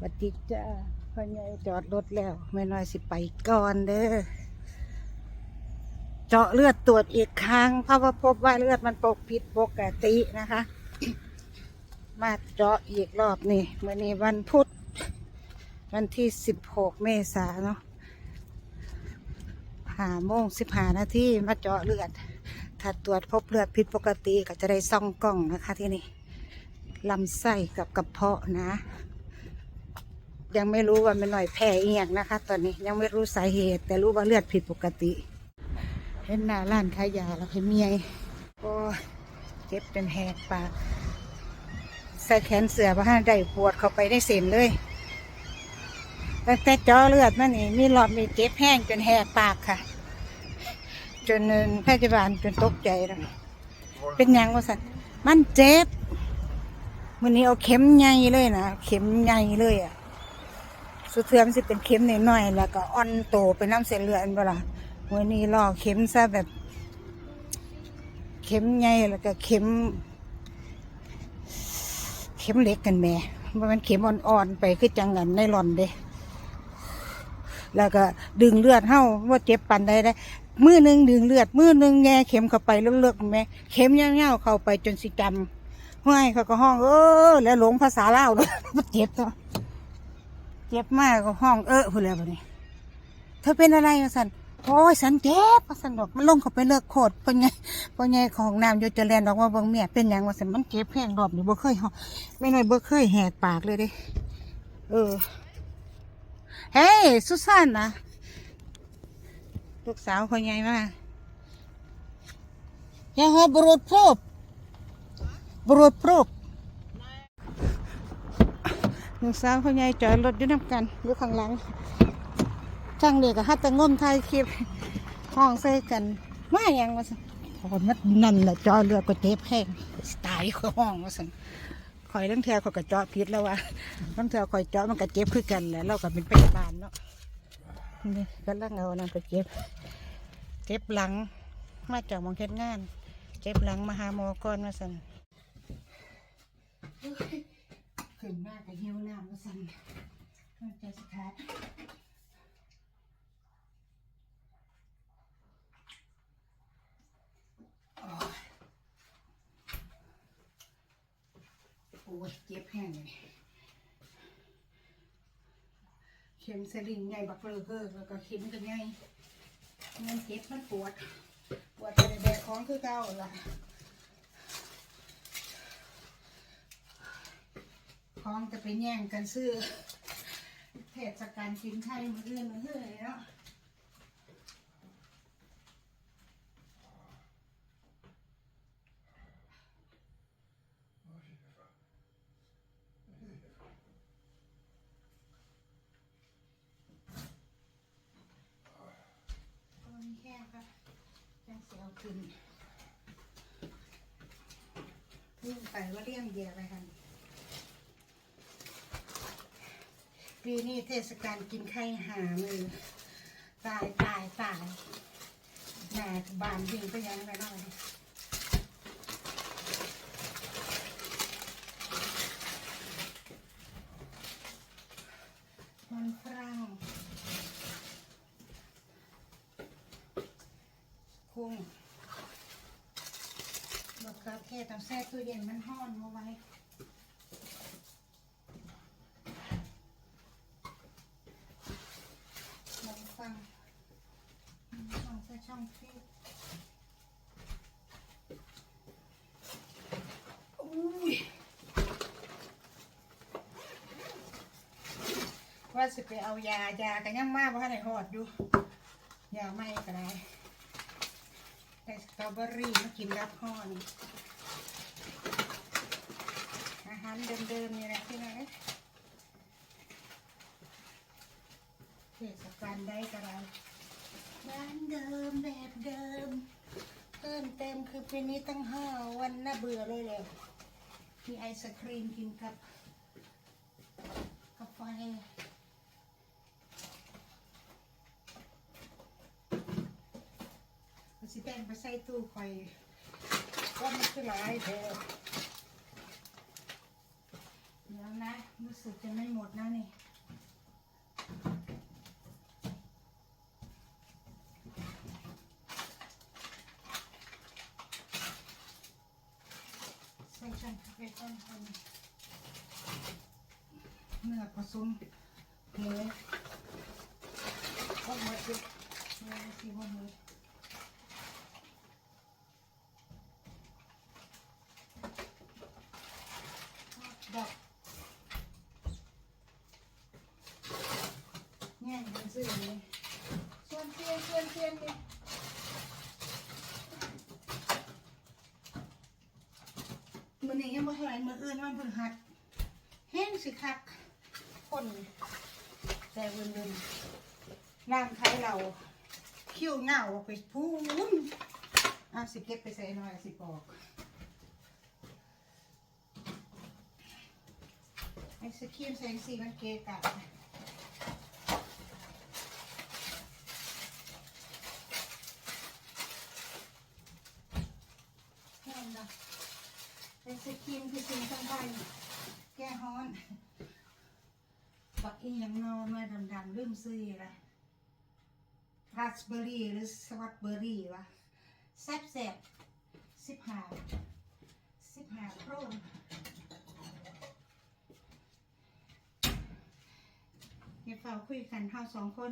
วัสดีจ้าพ่อใหญ่จอดรถแล้วแม่น้อยสิไปก่อนเด้อเจาะเลือดตรวจอีกครั้ง เพราะว่าพบว่าเลือดมันปกผิดปกตินะคะ มาเจาะอีกรอบนี่เมื่อนี้วันพุธวันที่สิบหกเมษาเนาะหาโมงสิบหานาทีมาเจาะเลือด ถ้าตรวจพบเลือดผิดปกติก็จะได้ซ่องกล้องนะคะที่นี่ลำไส้กับกระเพาะนะ ยังไม่รู้ว่ามันหน่อยแพ้เอียงนะคะ ตอนนี้ยังไม่รู้สาเหตุ แต่รู้ว่าเลือดผิดปกติ เห็นหน้าร้านขายยาแล้วเห็นเมียโอ้เจ็บจนแหกปากใส่แขนเสือพระห้าได้ปวดเข้าไปได้เส้นเลยตั้งแต่จาะเลือดมันนี่มีหลอดมีเจ็บแห้งจนแหกปากค่ะ จนพยาบาลจนตกใจแล้วเป็นยังวะสันมันเจ็บวันนี้เอาเข็มใหญ่เลยนะเข็มใหญ่เลยอะ สุดเทือมสิเป็นเข็มน้อยๆแล้วก็อ่อนโตเป็นน้ำเส้นเลือดเวลาวันนี้ล่อเข็มซะแบบ เข็มใหญ่แล้วก็เข็ม เข็มเล็กกันแม่ว่ามันเข็มอ่อนๆไปคือจังกันในหลอนเด้แล้วก็ดึงเลือดเฮาว่าเจ็บปันใดได้มือหนึ่งดึงเลือดมือหนึ่งแง่เข็มเข้าไปเลือกๆแม่เข็มเงาๆเข้าไปจนสิจำห้อยเขาก็ห้องเออแล้วหลงภาษาเล่าเลยมันเจ็บเนาะ เจ็บมากก็ห้องเออพูดแล้วบัดนี้เธอเป็นอะไรวะสันโอ้ยสันเจ็บสันดอกมันลงเข้าไปเลิกโคตรเป็นไงเป็นไงของน้ำโยจะแลนดอกว่าเบิ่งเมียเป็นหยังวะสันมันเจ็บแห้งรอบนี่บ่เคยห้องไม่น้อยบ่เคยแหกปากเลยเด้เออเฮ้ยสุสานนะลูกสาวคนใหญ่มากยังหอบรูดพรบบรูดพรบ ลูกสาวพ่อใหญ่จอดรถอยู่น้ำกันอยู่ข้างหลังช่างเด็กก็ฮัตตะง่มถ่ายคลิปห้องใส่กันมาอย่างว่าสันพอมัดนั่นแหละจอเรือก็เจ็บแห้งตายคือห้องว่าสันคอยตั้งเทือเขาก็เจาะพิษแล้วว่าตั้งเทือคอยเจาะมันก็เจ็บคือกันแหละเราก็เป็นพยาบาลเนาะนี่ก็ลังเอานั่นไปเจ็บเจ็บหลังมาจากมองเฮ็ดงาน เจ็บหลังมาหาหมอก่อนมาสัน ขึ้นมากกับเหี่ยวน้ำมาสั่นมันใจสุดท้ายโอ้ยเจ็บแห้งเลยเข็มสลิงใหญ่บักเลยเฮ้อแล้วก็เข็มกันใหญ่มันเจ็บมันปวด ปวดแต่แบกของคือเก่าล่ะ พร้อมจะไปแย่งกันซื้อ เทศกาลกินไข่มืออื่นมืออื่นเลยเนาะตัวนี้แค่ค่ะจังเสียวขึ้นวิ่งไปว่าเลี้ยงเดียไปกัน ปีนี้เทศกาลกินไข่หามือตายตายตายแหนบานยิงไปยังไปหน่อยมันฝรั่งคุ้งบอกกับแค่ต้องแช่ตู้เย็นมันห้อนเอาไว้ ลองฟังลองใช้ช่องฟีดอุ้ยว่าสิไปเอายายากันยังมากเพราไหนหอดอยู่ยาไม่ก็ได้แต่สตรอเบอรี่มากินรับห่อนอาหารเดิมๆนี่แหละที่ไหนเทศกาลได้ก็ได้ ร้านเดิมแบบเดิม เพิ่มเต็มคือปีนี้ตั้งห้าวันน่าเบื่อเลยเลยมีไอศครีมกินกับกาแฟสิแบ่งไปใส่ตู้คอยว่ามันคือหลายเถอเดี๋ยวนะรู้สึกจะไม่หมดนะนี่ ใส่กันคนเนื้อผสมหมูก็หมดเลยเนื้อสีหมูดอกเนี่ยมันซื้อเลยส่วนเทียนส่วนเทียนเนี่ย มือนี้ยังบ่เท่าไหร่มืออื่นมันเพิ่งหัดแห้งสิคักคนแต่เวินเวินร่างไทยเราคิ้วเงาออกไปพูนอะสิเก็บไปใส่หน่อยสิปอกไอศครีมใส่สีมันเกะกะแห้งนะ ไอศครีมคือสิ่งสำคัญแก้ฮ้ อนบักอีหยังนอมาดำๆลืมซื้ออะราสเบอร์รี่หรือสวัตเบอร์รี่วะแซ่บแซ่บสิบห้าสิบห้าโครนอย่าเฝ้าคุยกันเฮาสองคน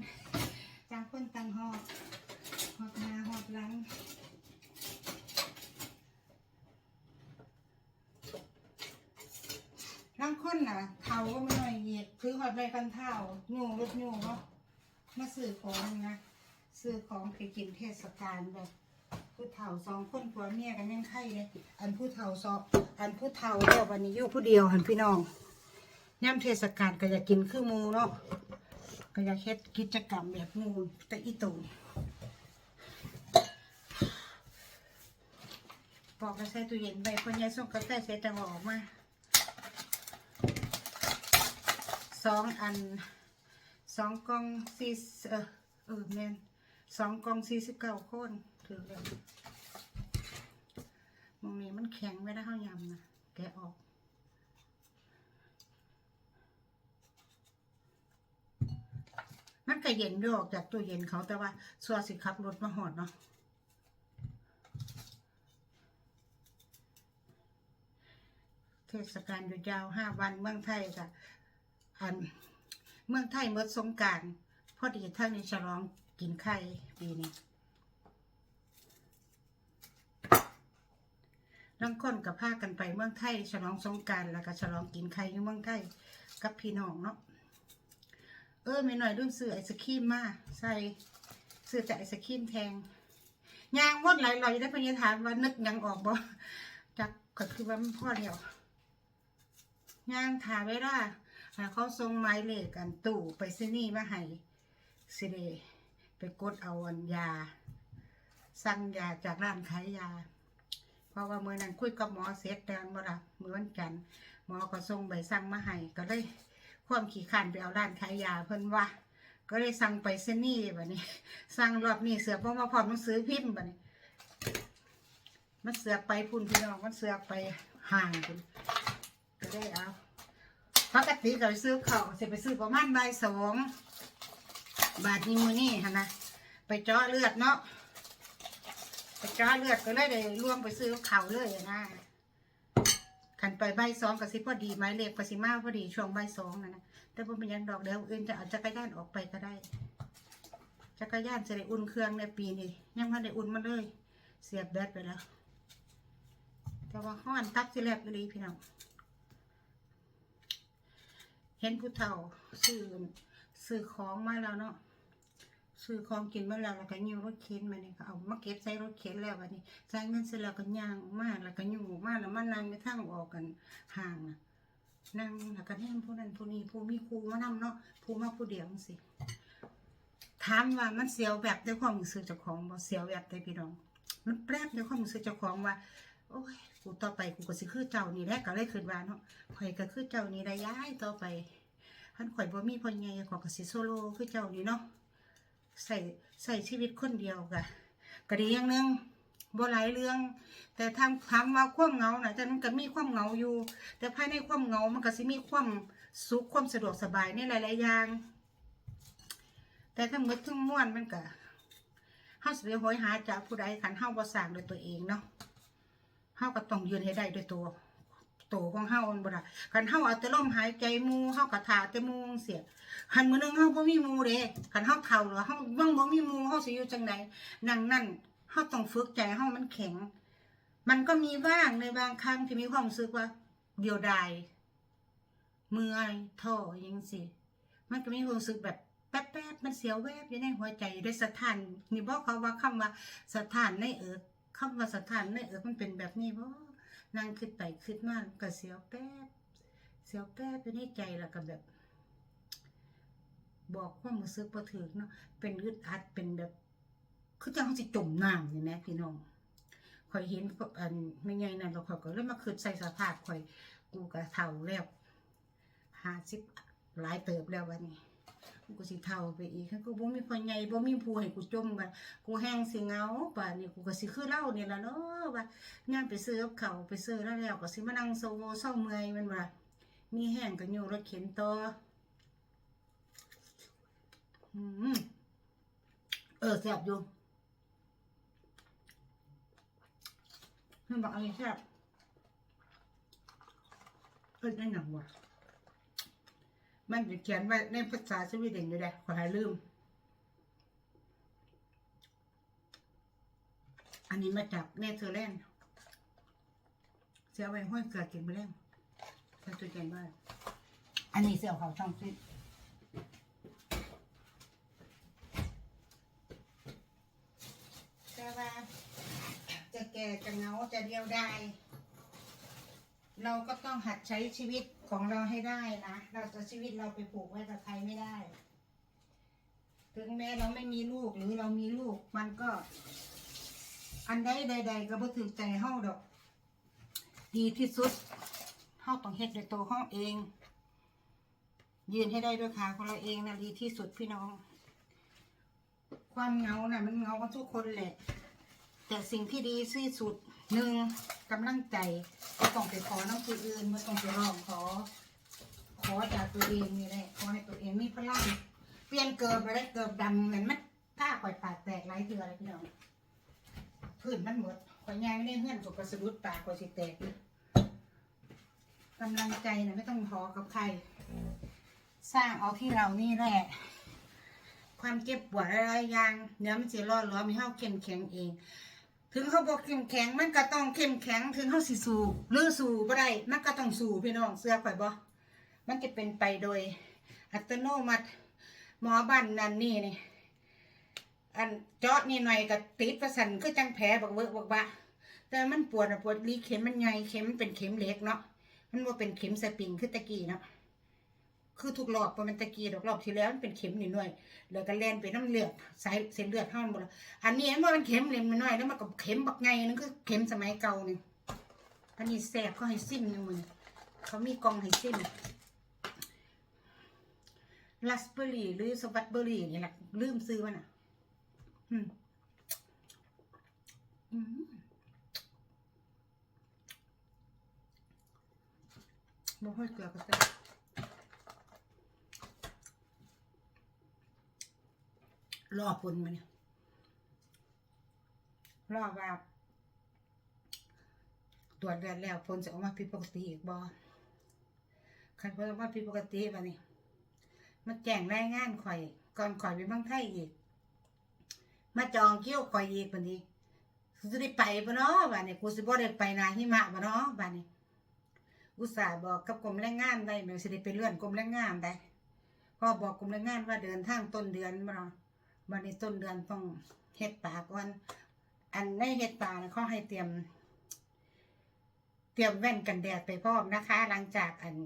ต่างคนต่างหอบหอบหน้าหอบหลัง บางคนน่ะเท้าก็ไม่หน้อยเหยียดคือหอดใบกันเท้าโง่รถโง่เนาะมาซื้อของนะซื้อของไปกินเทศกาลแบบผู้เฒ่าสองคนผัวเมียกันยังไข่เลยอันผู้เฒ่าสองอันผู้เฒ่าเดียววันนี้อยู่ผู้เดียวหันพี่น้องย่ำเทศกาลก็อยากกินคือมูเนาะก็อยากเฮ็ดกิจกรรมแบบมูแต่อีตูนปอกกระใส่ตู้เย็นไปคนยายส่งกาแฟเสร็จจะออกมา สองอันสองกล่องสี่เออเออแมนสองกล่องสี่สิบเก้าคนถือแล้วมองนี้มันแข็งไม่ได้เข้ายำนะแกะออกมันก็เย็นด้วยออกจากตู้เย็นเขาแต่ว่าสัวสิขับรถมาหอดเนาะเทศกาลหยุดยาวห้าวันเมืองไทยค่ะ อันเมืองไทยเมื่อสงการพอดีท่านนี้ฉลองกินไข่ปีนี้ลังคนกับพากันไปเมืองไทยฉลองสงการแล้วก็ฉลองกินไข่อยู่เมืองไทยกับพี่น้องเนาะเออไม่หน่อยรุ่นซื้อไอศครีมมาใส่ซื้อแต่ไอศครีมแทงยางวดไหลๆได้พยาถามว่านึกยังออกบ่จักก็คือว่ามันพ่อเดียวยางถาไว้ล่ะ หาเขาส่งไม้เลขกันตู่ไปซินี่มาให้สิเดไปกดเอาอันยา สั่งยาจากร้านขายยา เพราะว่าเมื่อนั้นคุยกับหมอเสร็จแล้วมื่อละเมื่อวันจันทร์หมอก็ส่งใบสั่งมาให้ก็เลยความขี่ขันไปเอาร้านขายยาเพิ่นว่า ก็เลยสั่งไปซินี่แบบนี้ สั่งรอบนี้เสือเพราะว่าพร้อมหนังสือพิมพ์แบบนี้ มันเสือกไปพุ่นพี่น้องมันเสือกไปห่างพุ่นก็ได้เอา ปกติก็ไปซื้อข้าวสิไปซื้อประมาณใบสองบาทนี้มือนี่ฮะนะไปเจาะเลือดเนาะไปเจาะเลือดก็เลยได้ล่วงไปซื้อข้าวเลยนะขันไปใบสองก็สิพอดีไม้เล็บก็สิมาพอดีช่วงใบสองนะนะแต่ผมเป็นยังดอกเดียวอื่นจะเอาจักรยานออกไปก็ได้จักรยานจะได้อุ่นเครื่องในปีนี้ยังไม่ได้อุ่นมาเลย เสียบแบตไปแล้ว แต่ว่าห้อนตักสิแลบอยู่ดีพี่น้อง เห็นผู้เฒ่าซื้อซื้อของมาแล้วเนาะซื้อของกินมาแล้วแล้วก็ยิ้วรถเข็นมาเนี่ยก็เอามาเก็บใส่รถเข็นแล้ววันนี้ใส่เงินเสร็จแล้วก็ย่างออกมาแล้วก็ยิ้วออกมาแล้วมานั่งในทางออกกันห่างนะนั่งแล้วก็เห็นผู้นั้นผู้นี้ผู้มีครูมานำเนาะผู้มาผู้เดียวสิถามว่ามันเสียวแบบในความรู้สึกเจ้าของบ่เสียวแบบใดพี่น้อง มันแปลกในความรู้สึกเจ้าของว่า โอ้ยกูต่อไปกูก็สิคือเจ้านี่แหละก็เลยคิดว่าเนาะข่อยก็คือเจ้านี่ได้ย้ายต่อไปท่านข่อยบ่มีพ่อใหญ่ข่อยก็สิโซโล่คือเจ้านี่เนาะใส่ใส่ชีวิตคนเดียวกะก็ดีอย่างหนึงบ่หลายเรื่อง แต่ทางถามว่าความเงาน่ะแต่มันก็มีความเงาอยู่ แต่ภายในความเงามันก็สิมีความสุขความสะดวกสบายในหลายๆอย่าง แต่ทั้งหมดทั้งมวลมันก็เฮาสิไปโหยหาจากผู้ใดคันเฮาบ่สร้างด้วยตัวเองเนาะ เฮาก็ต้องยืนให้ได้ด้วยตัวตัวของเฮามันบ่ได้คันเฮาเอาแต่ลมหายใจมูเฮาก็ท่าแต่มูเสียคันมื้อหนึงเฮาบ่มีมูเด้คันเฮาเฒ่าแล้วเฮาวังบ่มีมูเฮาสิอยู่จังไดนั่งนั่นเฮาต้องฝึกใจเฮามันแข็ง มันก็มีบ้างในบางครั้งที่มีความรู้สึกว่าเดียวดายเมื่อยท้อยังสิมันก็มีความรู้สึกแบบแป๊บๆมันเสียวแวบอยู่ในหัวใจด้วยสถานนี่บอกเขาว่าคำว่าสถานในเอิก คำว่าสถานในเอิกมันเป็นแบบนี้บ่นั่งคิดไปคิดมาก็เสียวแป๊บ เสียวแป๊บอยู่ในใจแล้วก็แบบ บอกความรู้สึกบ่ถึงเนาะเป็นอึดอัดเป็นแบบ คือจังสิจมน้ำนี่แหมพี่น้องข่อยเห็นอันไม่ไงนั่นเราข่อยก็เลยมาคืดใส่สภาพข่อยกูก็เท่าแล้วห้าสิบหลายเติบแล้ววันนี้ กูสิเท่าไปอีกกูบ่มีพ่อใหญ่บ่มีผู้ให้กูจมว่ากูแห้งสิเงาป่านนี้กูก็สิคือเล่านี่ล่ะเนาะว่าย่านไปซื้อกับเขาไปซื้อแล้วแล้วก็สิมานั่งโซโวเศร้าเมื่อยมันว่ามีแห้งก็อยู่รถเข็นต่ออืมเออแซ่บอยู่มันบอกอะไรแซ่บเอ้ยนั่นหนังวะ มันจะเขียนไว้ในภาษาสวีเดนอยู่เลยขอให้ลืม อันนี้มาจากเนเธอร์แลนด์เสียไว้ห้อยเกลือกินไปแล้วใส่ตัวเย็นไว้อันนี้เสียวเขาช่องฟิแต่ว่าจะแก่จะเงาจะเดียวดายเราก็ต้องหัดใช้ชีวิต ของเราให้ได้นะ เราจะชีวิตเราไปผูกไว้กับใครไม่ได้ ถึงแม้เราไม่มีลูกหรือเรามีลูก มันก็ อันใดใดๆก็บ่ถึงใจเฮาดอก ดีที่สุดเฮาต้องเฮ็ดด้วยตัวเฮาเอง ยืนให้ได้ด้วยขาของเราเองนะดีที่สุดพี่น้อง ความเงาน่ะ มันเงากันทุกคนแหละ แต่สิ่งที่ดีที่สุด หนึ่งกำลังใจไม่ต้องไปขอน้องคนอื่นไม่ต้องไปร้องขอ ขอจากตัวเองนี่แหละขอให้ตัวเองมีพลังเปลี่ยนเกิดไปได้เกิดดำเหมือนมันถ้าข่อยปากแตกไรเถื่ออะไรพี่น้องพื้นมันหมดข่อยยางไม่ได้เฮือนกับกระสุดปากข่อยสิแตกกำลังใจนะไม่ต้องขอกับใคร สร้างเอาที่เรานี่แหละความเจ็บปวดอะไรอย่างเดี๋ยวมันจะรอดล้อมีเฮาเข้มแข็งเอง ถึงเขาบอกเข้มแข็งมันก็ต้องเข้มแข็งถึงเขาสิสู้หรือสู้บ่ได้มันก็ต้องสู้พี่น้องเสื้อข่อยบ่มันจะเป็นไปโดย อัตโนมัติหมอบ้านนั่นนี่นี่อันเจาะนี่หน่อยก็ติดประสันก็จังแผลบักเวอะบักบะแต่มันปวดอะปวดลีเข็มมันใหญ่เข็มเป็นเข็มเล็กเนาะมันว่าเป็นเข็มสปริงคือตะกี้เนาะ คือทุกรอบบ่แมันตะกี้ดอกรอบที่แล้วมันเป็นเข็มนิดหน่อยแล้วก็แล่นไปน้ำเลือดสายเส้นเลือดเท่านั้นหมดแล้วอันนี้เห็นว่ามันเข็มเล็กน้อยแล้วมันก็เข็มบักไงนั่นคือเข็มสมัยเก่านี่อันนี้แสบเขาให้ซิมนึงมันเขามีกองให้ซิมลัสเบอรี่หรือสวัตเบอรี่นี่แหละลืมซื้อมันอะอืมอืมบ่ค่อยเกลือก็แซ่บ รอผลมันยรอว่า ตรวจเลือดแล้วผลจะออกมาผิดปกติอีกบ่คันผลออกมาผิดปกติบัดนี้มาแจ้งรายงานข่อย ก่อนข่อยไปเมืองไทยอีก มาจองคิวข่อยอีกบัดนี้กูจะได้ไปบ่เนาะบัดนี้กูสิบ่ได้ไปนาหิมะบ่เนาะบัดนี้อุตส่าห์บอกกับกรมแรงงานได้แม่สิได้ไปเลื่อนกรมแรงงานได้พอบอกกรมแรงงานว่าเดินทางต้นเดือนบ่เนาะ วันนี้ต้นเดือนต้องเฮ็ดตาก่อน อันในเฮ็ดตาเนี่ยเขาให้เตรียม เตรียมแว่นกันแดดไปพร้อมนะคะ หลังจากอัน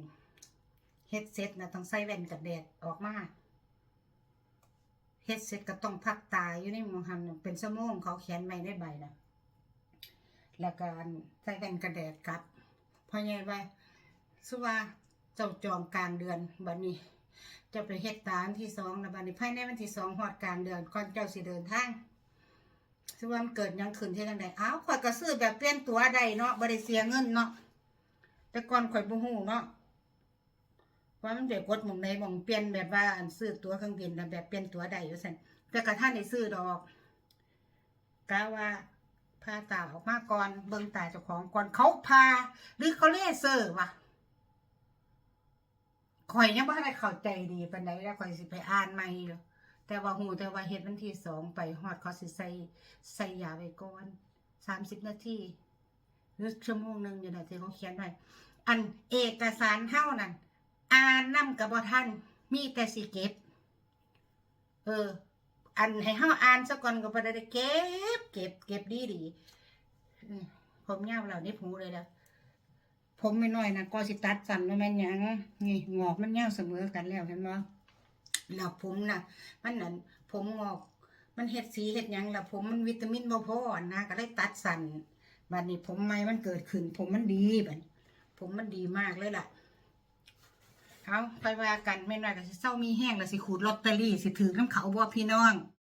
เฮ็ดเสร็จนะต้องใส่แว่นกันแดดออกมาเฮ็ดเสร็จก็ต้องพักตาอยู่ในมองหันเป็นชั่วโมงเขาเขียนไว้ในใบนะแล้วก็ใส่แว่นกันแดดกลับพราะไงว่าสุว่าเจ้าจองกลางเดือนบัดนี้ จะไปเฮ็ดตาวันที่สองนะบัดนี้ภายในวันที่สองหอดกลางเดือนก่อนเจ้าสิเดินทางซึ่งวันเกิดยังขึ้นที่จังใดอ้าวข่อยก็ซื้อแบบเปลี่ยนตัวได้เนาะบ่ได้เสียเงินเนาะแต่ก่อนข่อยบ่ฮู้เนาะว่ามันได้กดหมองใดหมองเปลี่ยนแบบว่าอันซื้อตั๋วเครื่องบินน่แบบเปลี่ยนตั๋วได้อยู่ซั่นแต่กระท่านได้ซื้อดอกกะว่าพาตาออกมาก่อนเบิ่งตาเจ้าของก่อนเขาพา หรือเขาเลเซอร์วะ ข่อยยังบ่ได้เข้าใจดีปานใดแล้วข่อยสิไปอ่านใหม่อยู่แต่ว่าฮู้แต่ว่าเฮ็ดวันที่สองไปฮอดเขาสิใส่ใส่ยาไว้ก่อน30นาทีหรือชั่วโมงหนึ่งอยู่นะที่เขาเขียนไว้อันเอกสารเฮานั่นอ่านนำกับบ่ทันมีแต่สิเก็บ เออ อันให้เฮาอ่านซะก่อนก็บ่ได้เก็บ เก็บ เก็บดีดีๆอืมผมยาวแล้วนี่หูเลยแล้ว ผมไม่น้อยนะก็สิตัดสั้นว่าแม่นหยังนี่งอกมันยาวเสมอกันแล้วเห็นบ่แล้วผมนะมันนั่นผมงอกมันเฮ็ดสีเฮ็ดหยังแล้วผมมันวิตามินบ่พอนะก็เลยตัดสั้นบัดนี้ผมใหม่มันเกิดขึ้น ผมมันดีบัดผมมันดีมากเลยล่ะเอาไปว่ากันแม่น้อยก็สิเศร้ามีแห้งแล้วสิขูดลอตเตอรี่สิถือน้ำเขาบ่พี่น้อง